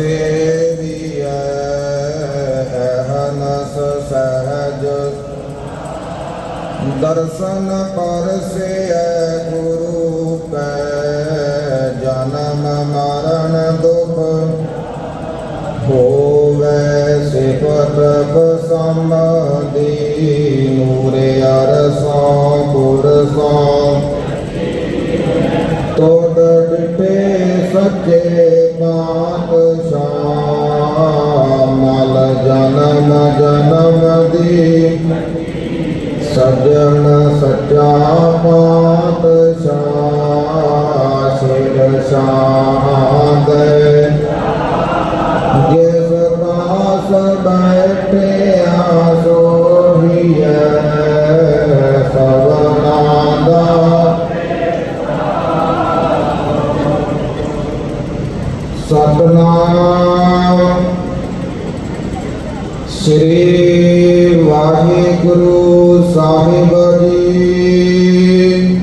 ਸੇਵੀਐ ਅਹਨਸ ਸਹਜ। ਦਰਸ਼ਨ ਪਰਸਿਐ, ਗੁਰੂ ਕੈ ਜਨਮ ਮਰਨ ਦੁਖ। ਹੋਵੇ ਸਿਫਤ ਬਸਮਦੀ ਨੂਰੇ ਅਰਸੋਂ ਪੁਰਸੋਂ ਸ੍ਰੀ ਵਾਹਿਗੁਰੂ ਸਾਹਿਬ ਜੀ।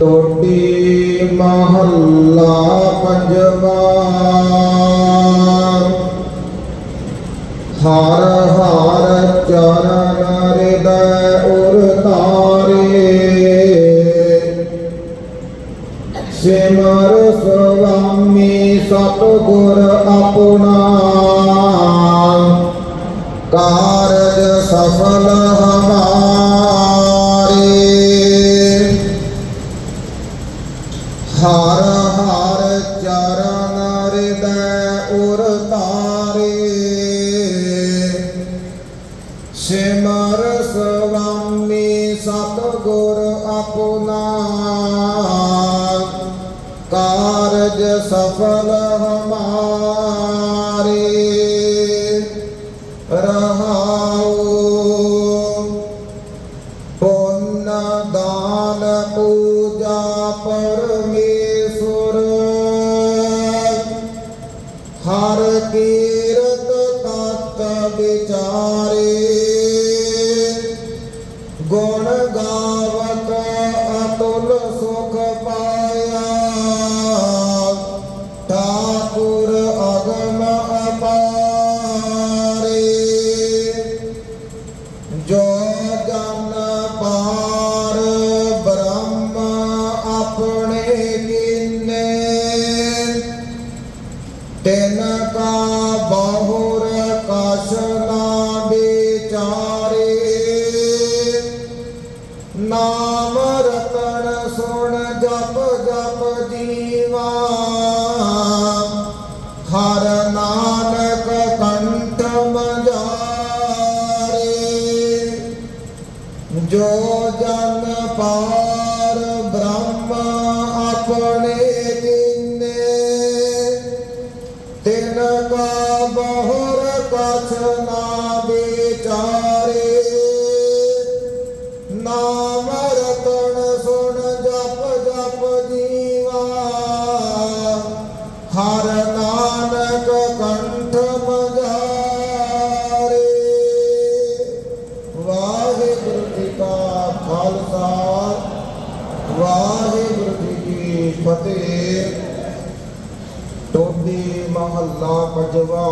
ਟੋਟੀ ਮਹੱਲਾ ਪੰਜਵਾ। ਹਰ ਹਰ ਚਰਨ ਹਿਰਦੈ ਉਰ ਤਾਰੇ। ਸਿਮਰ ਸੁਆਮੀ ਸਤਿਗੁਰ ਆਪਣਾ। ਕਾਰਜ ਸਫਲ ਹਮਾਰੇ। ਹਰ ਹਰ ਚਰਨ ਹਿਰਦੈ ਉਰ ਤਾਰੇ। ਸਿਮਰ ਸੁਆਮੀ ਸਤਿਗੁਰ ਆਪਣਾ। ਕਾਰਜ ਸਫਲ ਹਮਾਰੇ। ਰਹਾਉ ਪੁੰਨ ਦਾਨ ਪੂਜਾ ਪਰਮੇਸ਼ਵਰ ਹਰ ਕੀਰਤ ਤਤ ਵਿਚਾਰੇ। ਗੁਣ ਗਾ ਨਾਮ ਰਤਨ ਸੁਣ ਜਪ ਜਪ ਜੀਵਾ ਕਛ ਨਾ ਵਿਚਾਰੇ। ਨਾਮ ਰਤਨ ਸੁਣ ਜਪ ਜਪ ਜੀਵਾ। ਹਰ ਨਾਨਕ ਕੰਠ ਮਜਾਰੇ ਵਾਹਿਗੁਰੂ ਜੀ ਕਾ ਖਾਲਸਾ। ਵਾਹਿਗੁਰੂ ਜੀ ਕੀ ਫਤਿਹ। ਟੋਡੀ ਮਹੱਲਾ ਪੰਜਵਾ।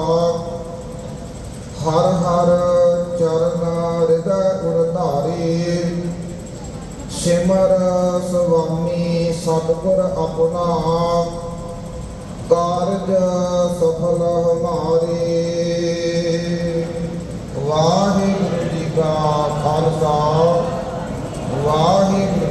ਹਰ ਹਰ ਚਰਨ ਹਿਰਦੈ ਉਰਧਾਰੀ ਸਿਮਰ ਸੁਆਮੀ ਸਤਿਗੁਰ ਆਪਣਾ। ਕਾਰਜ ਸਫਲ ਹਮਾਰੇ। ਵਾਹਿਗੁਰੂ ਜੀ ਕਾ ਖਾਲਸਾ। ਵਾਹਿਗੁਰੂ